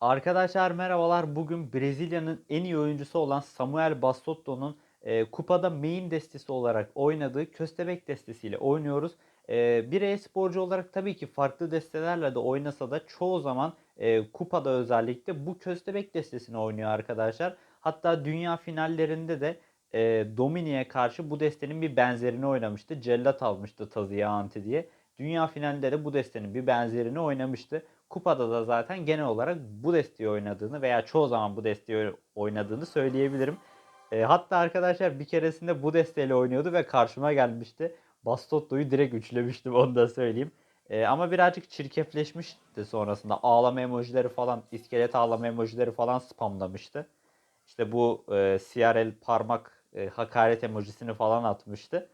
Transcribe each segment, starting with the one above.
Arkadaşlar merhabalar. Bugün Brezilya'nın en iyi oyuncusu olan Samuel Bastotto'nun e, kupada main destesi olarak oynadığı Köstebek destesiyle oynuyoruz. E, bir e-sporcu olarak tabii ki farklı destelerle de oynasa da çoğu zaman e, kupada özellikle bu Köstebek destesini oynuyor arkadaşlar. Hatta dünya finallerinde de e, Domini'ye karşı bu destenin bir benzerini oynamıştı. Cellat almıştı Taziya Anti diye. Dünya finalinde de bu destenin bir benzerini oynamıştı. Kupada da zaten genel olarak bu desteği oynadığını veya çoğu zaman bu desteği oynadığını söyleyebilirim. E, hatta arkadaşlar bir keresinde bu desteğiyle oynuyordu ve karşıma gelmişti. Bastotto'yu direkt üçlemiştim onu da söyleyeyim. E, ama birazcık çirkefleşmişti sonrasında. Ağlama emojileri falan, iskelet ağlama emojileri falan spamlamıştı. İşte bu e, CRL parmak e, hakaret emojisini falan atmıştı.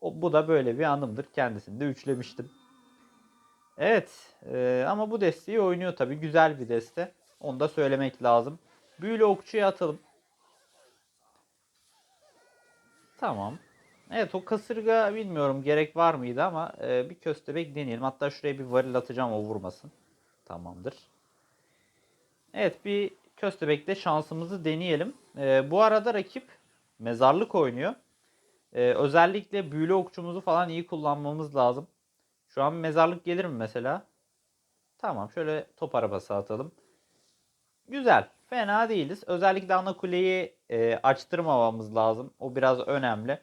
O, bu da böyle bir anımdır. Kendisini de üçlemiştim. Evet e, ama bu desteği oynuyor tabi. Güzel bir deste. Onu da söylemek lazım. Büyülü okçuya atalım. Tamam. Evet o kasırga bilmiyorum gerek var mıydı ama e, bir köstebek deneyelim. Hatta şuraya bir varil atacağım o vurmasın. Tamamdır. Evet bir köstebekle şansımızı deneyelim. E, bu arada rakip mezarlık oynuyor. E, özellikle büyülü okçumuzu falan iyi kullanmamız lazım. Şu an mezarlık gelir mi mesela? Tamam şöyle top arabası atalım. Güzel. Fena değiliz. Özellikle ana kuleyi e, açtırmamamız lazım. O biraz önemli.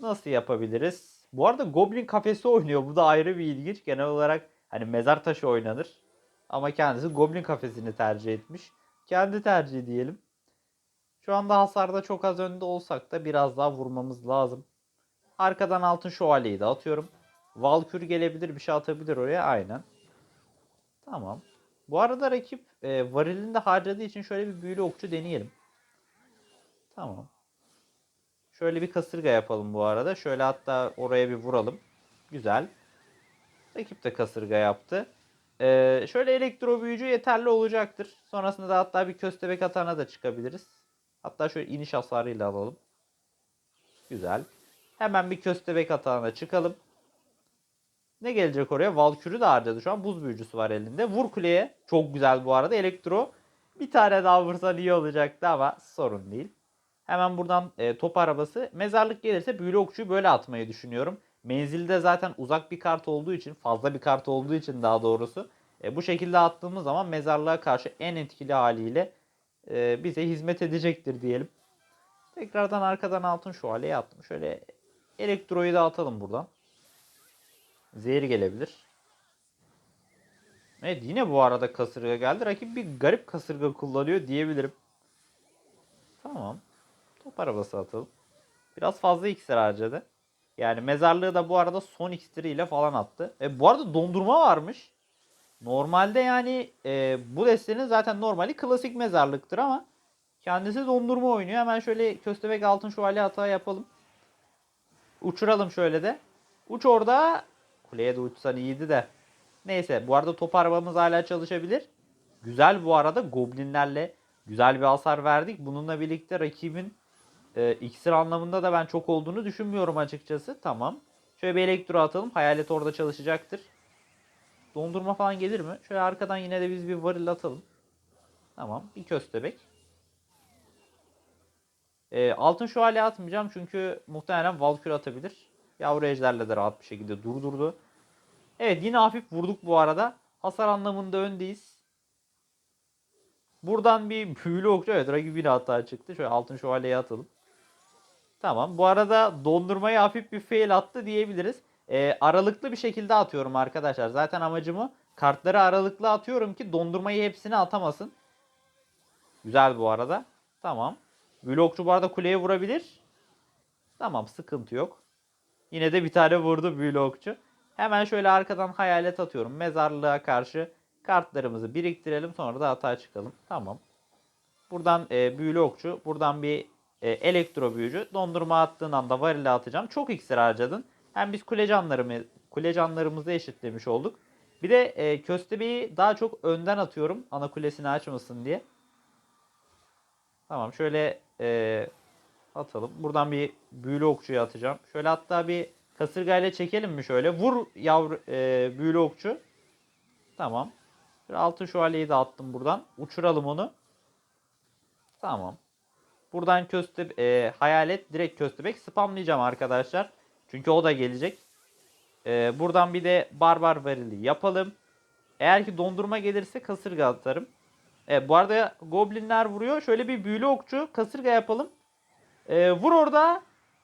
Nasıl yapabiliriz? Bu arada Goblin kafesi oynuyor. Bu da ayrı bir ilginç. Genel olarak hani mezar taşı oynanır. Ama kendisi Goblin kafesini tercih etmiş. Kendi tercih diyelim. Şu anda hasarda çok az önde olsak da biraz daha vurmamız lazım. Arkadan altın şövalyeyi de atıyorum. Valkür gelebilir bir şey atabilir oraya aynen. Tamam. Bu arada rakip e, varilini de harcadığı için şöyle bir büyülü okçu deneyelim. Tamam. Şöyle bir kasırga yapalım bu arada. Şöyle hatta oraya bir vuralım. Güzel. Rakip de kasırga yaptı. Ee, şöyle elektro büyücü yeterli olacaktır. Sonrasında da hatta bir köstebek atana da çıkabiliriz. Hatta şöyle iniş hasarıyla alalım. Güzel. Hemen bir köstebek atağına çıkalım. Ne gelecek oraya? Valkür'ü de harcadı şu an. Buz büyücüsü var elinde. Vur kuleye. Çok güzel bu arada. Elektro. Bir tane daha vursan iyi olacaktı ama sorun değil. Hemen buradan e, top arabası. Mezarlık gelirse büyülü okçuyu böyle atmayı düşünüyorum. Menzilde zaten uzak bir kart olduğu için, fazla bir kart olduğu için daha doğrusu. E, bu şekilde attığımız zaman mezarlığa karşı en etkili haliyle e, bize hizmet edecektir diyelim. Tekrardan arkadan altın şövalyeyi attım. Şöyle elektroyu da atalım buradan. Zehir gelebilir. Evet yine bu arada kasırga geldi. Rakip bir garip kasırga kullanıyor diyebilirim. Tamam. Top arabası atalım. Biraz fazla iksir harcadı. Yani mezarlığı da bu arada son iksiriyle falan attı. E, bu arada dondurma varmış. Normalde yani e, bu destenin zaten normali klasik mezarlıktır ama kendisi dondurma oynuyor. Hemen şöyle köstebek altın şövalye hata yapalım. Uçuralım şöyle de. Uç orada. Kuleye de uçsan iyiydi de. Neyse bu arada top arabamız hala çalışabilir. Güzel bu arada goblinlerle güzel bir hasar verdik. Bununla birlikte rakibin e, iksir anlamında da ben çok olduğunu düşünmüyorum açıkçası. Tamam. Şöyle bir elektro atalım. Hayalet orada çalışacaktır. Dondurma falan gelir mi? Şöyle arkadan yine de biz bir varil atalım. Tamam. Bir köstebek. E, altın şövalye atmayacağım çünkü muhtemelen Valkür atabilir. Yavru ejderle de rahat bir şekilde durdurdu. Evet yine hafif vurduk bu arada. Hasar anlamında öndeyiz. Buradan bir büyülü okçu. Evet rakip yine hata çıktı. Şöyle altın şövalyeyi atalım. Tamam. Bu arada dondurmayı hafif bir fail attı diyebiliriz. Ee, aralıklı bir şekilde atıyorum arkadaşlar. Zaten amacımı kartları aralıklı atıyorum ki dondurmayı hepsini atamasın. Güzel bu arada. Tamam. Büyülü okçu bu arada kuleye vurabilir. Tamam sıkıntı yok. Yine de bir tane vurdu büyülü. Hemen şöyle arkadan hayalet atıyorum. Mezarlığa karşı kartlarımızı biriktirelim. Sonra da hata çıkalım. Tamam. Buradan e, büyülü okçu. Buradan bir e, elektro büyücü. Dondurma attığın anda varile atacağım. Çok iksir harcadın. Hem biz kule, canlarımı, kule canlarımızı eşitlemiş olduk. Bir de e, köstebeği daha çok önden atıyorum. Ana kulesini açmasın diye. Tamam şöyle e, atalım. Buradan bir büyülü okçuyu atacağım. Şöyle hatta bir kasırgayla çekelim mi şöyle. Vur yavru e, büyülü okçu. Tamam. Şöyle altın şövalyeyi de attım buradan. Uçuralım onu. Tamam. Buradan köste e, hayalet direkt köstebek spamlayacağım arkadaşlar. Çünkü o da gelecek. E, buradan bir de barbar varili yapalım. Eğer ki dondurma gelirse kasırga atarım. E, bu arada goblinler vuruyor. Şöyle bir büyülü okçu kasırga yapalım. E, vur orada.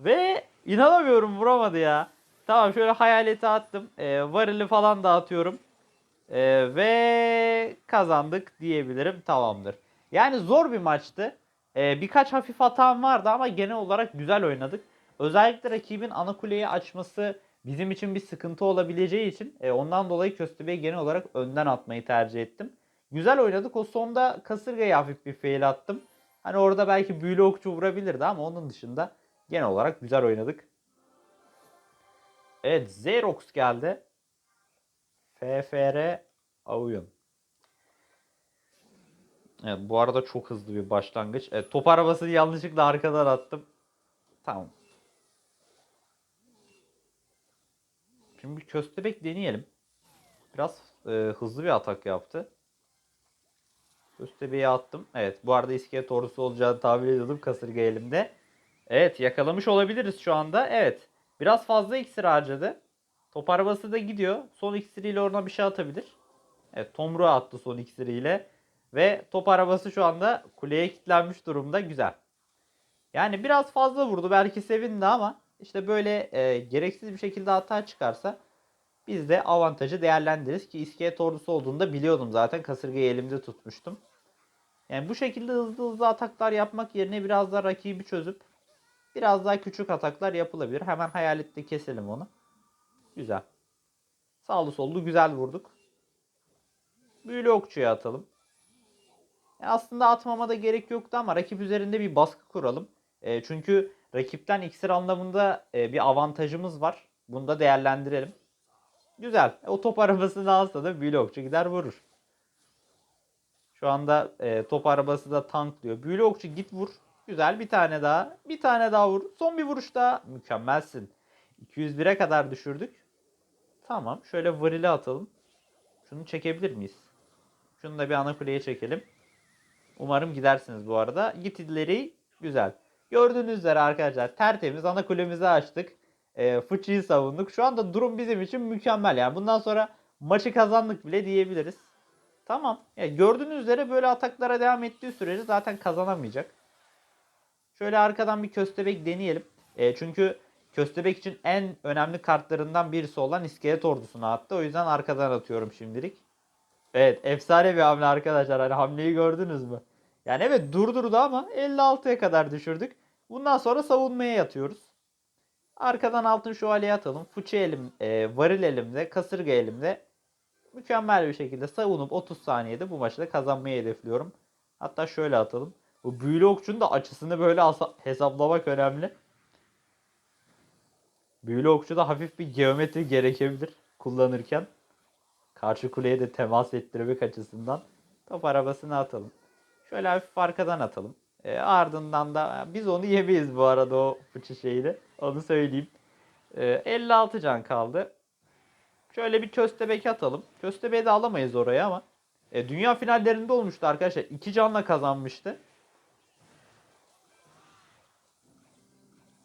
Ve inanamıyorum vuramadı ya. Tamam şöyle hayaleti attım. E, varili falan da atıyorum. E, ve kazandık diyebilirim. Tamamdır. Yani zor bir maçtı. E, birkaç hafif hatam vardı ama genel olarak güzel oynadık. Özellikle rakibin ana kuleyi açması bizim için bir sıkıntı olabileceği için e, ondan dolayı Köstebeği genel olarak önden atmayı tercih ettim. Güzel oynadık. O sonda kasırgayı hafif bir fail attım. Hani orada belki büyülü okçu vurabilirdi ama onun dışında genel olarak güzel oynadık. Evet Xerox geldi. FFR Oyun. Evet bu arada çok hızlı bir başlangıç. Evet, top arabasını yanlışlıkla arkadan attım. Tamam. Şimdi bir köstebek deneyelim. Biraz e, hızlı bir atak yaptı. Köstebeği attım. Evet bu arada iskelet ordusu olacağını tahmin ediyordum kasırga elimde. Evet yakalamış olabiliriz şu anda. Evet. Biraz fazla iksir harcadı. Top arabası da gidiyor. Son iksiriyle ona bir şey atabilir. Evet tomruğu attı son iksiriyle. Ve top arabası şu anda kuleye kilitlenmiş durumda. Güzel. Yani biraz fazla vurdu. Belki sevindi ama işte böyle e, gereksiz bir şekilde hata çıkarsa biz de avantajı değerlendiririz ki iskelet ordusu olduğunda biliyordum zaten. Kasırgayı elimde tutmuştum. Yani bu şekilde hızlı hızlı ataklar yapmak yerine biraz daha rakibi çözüp biraz daha küçük ataklar yapılabilir. Hemen hayalette keselim onu. Güzel. Sağlı sollu güzel vurduk. Büyülü okçuya atalım. Ya aslında atmama da gerek yoktu ama rakip üzerinde bir baskı kuralım. E, çünkü rakipten iksir anlamında e, bir avantajımız var. Bunu da değerlendirelim. Güzel. E, o top arabasını alsa da büyülü okçu gider vurur. Şu anda e, top arabası da tanklıyor. Büyülü okçu git vur. Güzel bir tane daha. Bir tane daha vur. Son bir vuruş daha. Mükemmelsin. 201'e kadar düşürdük. Tamam. Şöyle varili atalım. Şunu çekebilir miyiz? Şunu da bir ana kuleye çekelim. Umarım gidersiniz bu arada. Git ileri. Güzel. Gördüğünüz üzere arkadaşlar tertemiz ana kulemizi açtık. E, fıçıyı savunduk. Şu anda durum bizim için mükemmel. Yani bundan sonra maçı kazandık bile diyebiliriz. Tamam. Yani gördüğünüz üzere böyle ataklara devam ettiği sürece zaten kazanamayacak. Şöyle arkadan bir köstebek deneyelim. E, çünkü köstebek için en önemli kartlarından birisi olan iskelet ordusuna attı. O yüzden arkadan atıyorum şimdilik. Evet efsane bir hamle arkadaşlar. Hani hamleyi gördünüz mü? Yani evet durdurdu ama 56'ya kadar düşürdük. Bundan sonra savunmaya yatıyoruz. Arkadan altın şövalye atalım. Fıçı elim, e, varil elimde, kasırga elimde. Mükemmel bir şekilde savunup 30 saniyede bu maçı da kazanmayı hedefliyorum. Hatta şöyle atalım. Bu büyülü okçunun da açısını böyle hesaplamak önemli. Büyülü okçuda hafif bir geometri gerekebilir kullanırken. Karşı kuleye de temas ettirmek açısından. Top arabasını atalım. Şöyle hafif arkadan atalım. E, ardından da biz onu yemeyiz bu arada o fıçı şeyini. Onu söyleyeyim. E, 56 can kaldı. Şöyle bir köstebek atalım. Köstebeği de alamayız oraya ama. E, dünya finallerinde olmuştu arkadaşlar. 2 canla kazanmıştı.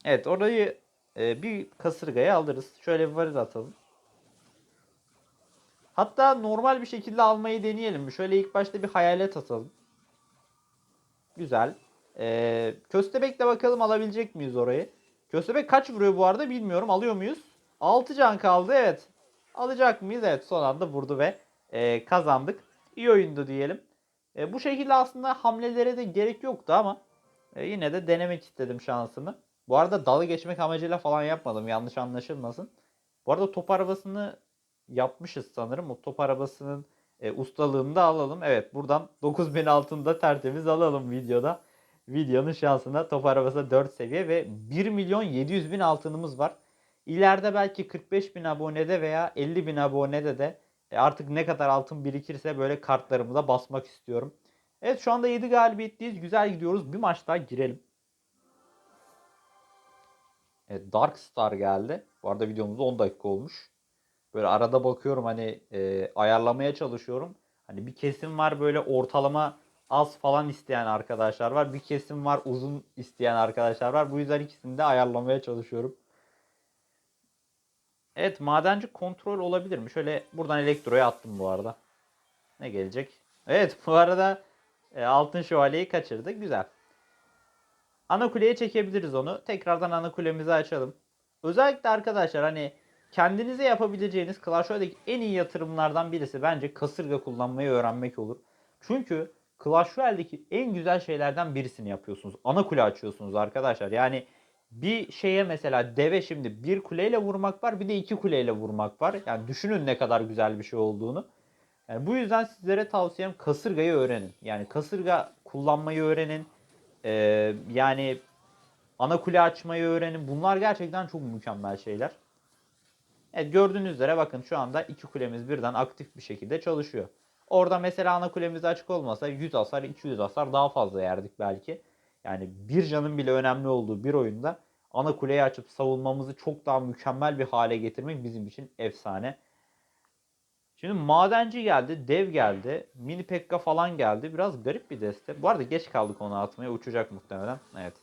Evet orayı e, bir kasırgaya alırız. Şöyle bir varil atalım. Hatta normal bir şekilde almayı deneyelim. Şöyle ilk başta bir hayalet atalım. Güzel. Ee, Köstebek'le bakalım alabilecek miyiz orayı. Köstebek kaç vuruyor bu arada bilmiyorum. Alıyor muyuz? 6 can kaldı evet. Alacak mıyız? Evet son anda vurdu ve e, kazandık. İyi oyundu diyelim. E, bu şekilde aslında hamlelere de gerek yoktu ama e, yine de denemek istedim şansımı. Bu arada dalı geçmek amacıyla falan yapmadım. Yanlış anlaşılmasın. Bu arada top arabasını yapmışız sanırım. O top arabasının e, ustalığını da alalım. Evet buradan 9000 altında tertemiz alalım videoda. Videonun şansına top arabası 4 seviye ve 1 milyon 700 bin altınımız var. İleride belki 45 bin abonede veya 50 bin abonede de e, artık ne kadar altın birikirse böyle kartlarımıza basmak istiyorum. Evet şu anda 7 galibiyetliyiz. Güzel gidiyoruz. Bir maç daha girelim. Evet Dark Star geldi. Bu arada videomuz 10 dakika olmuş. Böyle arada bakıyorum hani e, ayarlamaya çalışıyorum. Hani bir kesim var böyle ortalama az falan isteyen arkadaşlar var. Bir kesim var uzun isteyen arkadaşlar var. Bu yüzden ikisini de ayarlamaya çalışıyorum. Evet madenci kontrol olabilir mi? Şöyle buradan elektroya attım bu arada. Ne gelecek? Evet bu arada e, altın şövalyeyi kaçırdık. Güzel. Ana kuleye çekebiliriz onu. Tekrardan ana kulemizi açalım. Özellikle arkadaşlar hani kendinize yapabileceğiniz Clash Royale'deki en iyi yatırımlardan birisi bence kasırga kullanmayı öğrenmek olur. Çünkü Clash Royale'deki en güzel şeylerden birisini yapıyorsunuz. Ana kule açıyorsunuz arkadaşlar. Yani bir şeye mesela deve şimdi bir kuleyle vurmak var bir de iki kuleyle vurmak var. Yani düşünün ne kadar güzel bir şey olduğunu. Yani bu yüzden sizlere tavsiyem kasırgayı öğrenin. Yani kasırga kullanmayı öğrenin. Ee, yani ana kule açmayı öğrenin. Bunlar gerçekten çok mükemmel şeyler. Evet gördüğünüz üzere bakın şu anda iki kulemiz birden aktif bir şekilde çalışıyor. Orada mesela ana kulemiz açık olmasa 100 hasar 200 hasar daha fazla yerdik belki. Yani bir canın bile önemli olduğu bir oyunda ana kuleyi açıp savunmamızı çok daha mükemmel bir hale getirmek bizim için efsane. Şimdi madenci geldi, dev geldi, mini pekka falan geldi. Biraz garip bir deste. Bu arada geç kaldık onu atmaya. Uçacak muhtemelen. Evet.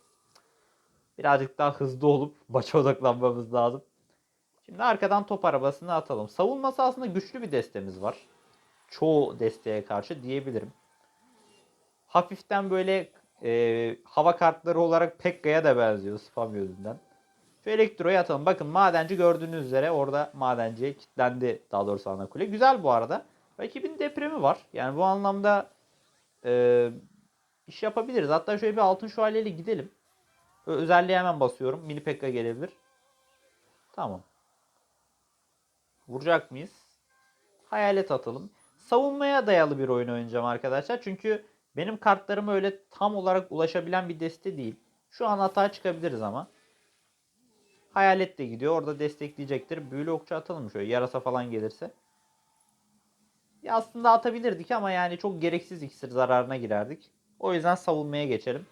Birazcık daha hızlı olup maça odaklanmamız lazım. Şimdi arkadan top arabasını atalım. Savunması aslında güçlü bir destemiz var. Çoğu desteğe karşı diyebilirim. Hafiften böyle e, hava kartları olarak Pekka'ya da benziyor spam yüzünden. Şu elektroyu atalım. Bakın madenci gördüğünüz üzere orada madenciye kilitlendi daha doğrusu ana kule. Güzel bu arada. Rakibin depremi var. Yani bu anlamda e, iş yapabiliriz. Hatta şöyle bir altın şövalyeyle gidelim. Böyle hemen basıyorum. Mini Pekka gelebilir. Tamam. Vuracak mıyız? Hayalet atalım. Savunmaya dayalı bir oyun oynayacağım arkadaşlar. Çünkü benim kartlarım öyle tam olarak ulaşabilen bir deste değil. Şu an hata çıkabiliriz ama. Hayalet de gidiyor. Orada destekleyecektir. Büyülü okçu atalım şöyle. Yarasa falan gelirse. Ya aslında atabilirdik ama yani çok gereksiz iksir zararına girerdik. O yüzden savunmaya geçelim.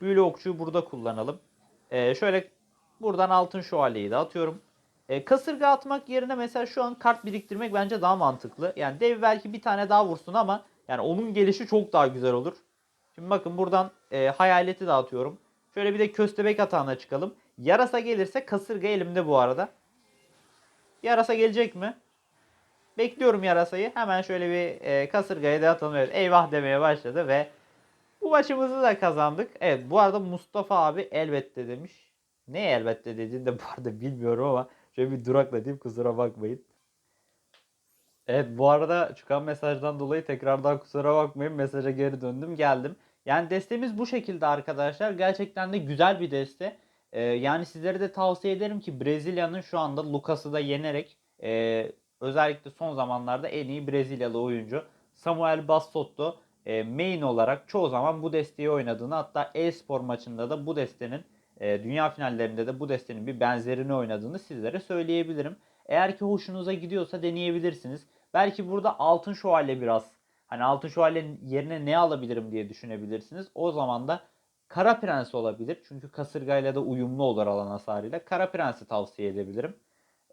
Büyülü okçuyu burada kullanalım. Ee, şöyle buradan altın şövalyeyi de atıyorum. Ee, kasırga atmak yerine mesela şu an kart biriktirmek bence daha mantıklı. Yani dev belki bir tane daha vursun ama yani onun gelişi çok daha güzel olur. Şimdi bakın buradan e, hayaleti de atıyorum. Şöyle bir de köstebek atağına çıkalım. Yarasa gelirse kasırga elimde bu arada. Yarasa gelecek mi? Bekliyorum yarasayı. Hemen şöyle bir e, kasırgaya da atalım. Evet, eyvah demeye başladı ve bu maçımızı da kazandık. Evet bu arada Mustafa abi elbette demiş. Ne elbette dediğini de bu arada bilmiyorum ama şöyle bir duraklatayım kusura bakmayın. Evet bu arada çıkan mesajdan dolayı tekrardan kusura bakmayın mesaja geri döndüm geldim. Yani destemiz bu şekilde arkadaşlar. Gerçekten de güzel bir deste. Ee, yani sizlere de tavsiye ederim ki Brezilya'nın şu anda Lucas'ı da yenerek e, özellikle son zamanlarda en iyi Brezilyalı oyuncu Samuel Bassotto e, main olarak çoğu zaman bu desteği oynadığını hatta e-spor maçında da bu destenin e, dünya finallerinde de bu destenin bir benzerini oynadığını sizlere söyleyebilirim. Eğer ki hoşunuza gidiyorsa deneyebilirsiniz. Belki burada altın şövalye biraz hani altın şövalyenin yerine ne alabilirim diye düşünebilirsiniz. O zaman da Kara Prens olabilir. Çünkü kasırgayla da uyumlu olur alan hasarıyla. Kara Prens'i tavsiye edebilirim.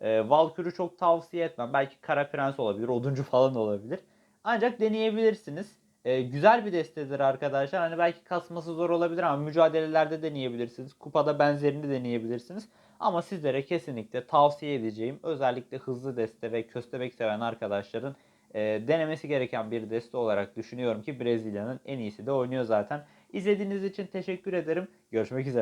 E, Valkür'ü çok tavsiye etmem. Belki Kara Prens olabilir. Oduncu falan olabilir. Ancak deneyebilirsiniz. E, güzel bir destedir arkadaşlar. Hani belki kasması zor olabilir ama mücadelelerde deneyebilirsiniz. Kupada benzerini deneyebilirsiniz. Ama sizlere kesinlikle tavsiye edeceğim özellikle hızlı deste ve köstebek seven arkadaşların e, denemesi gereken bir deste olarak düşünüyorum ki Brezilya'nın en iyisi de oynuyor zaten. İzlediğiniz için teşekkür ederim. Görüşmek üzere.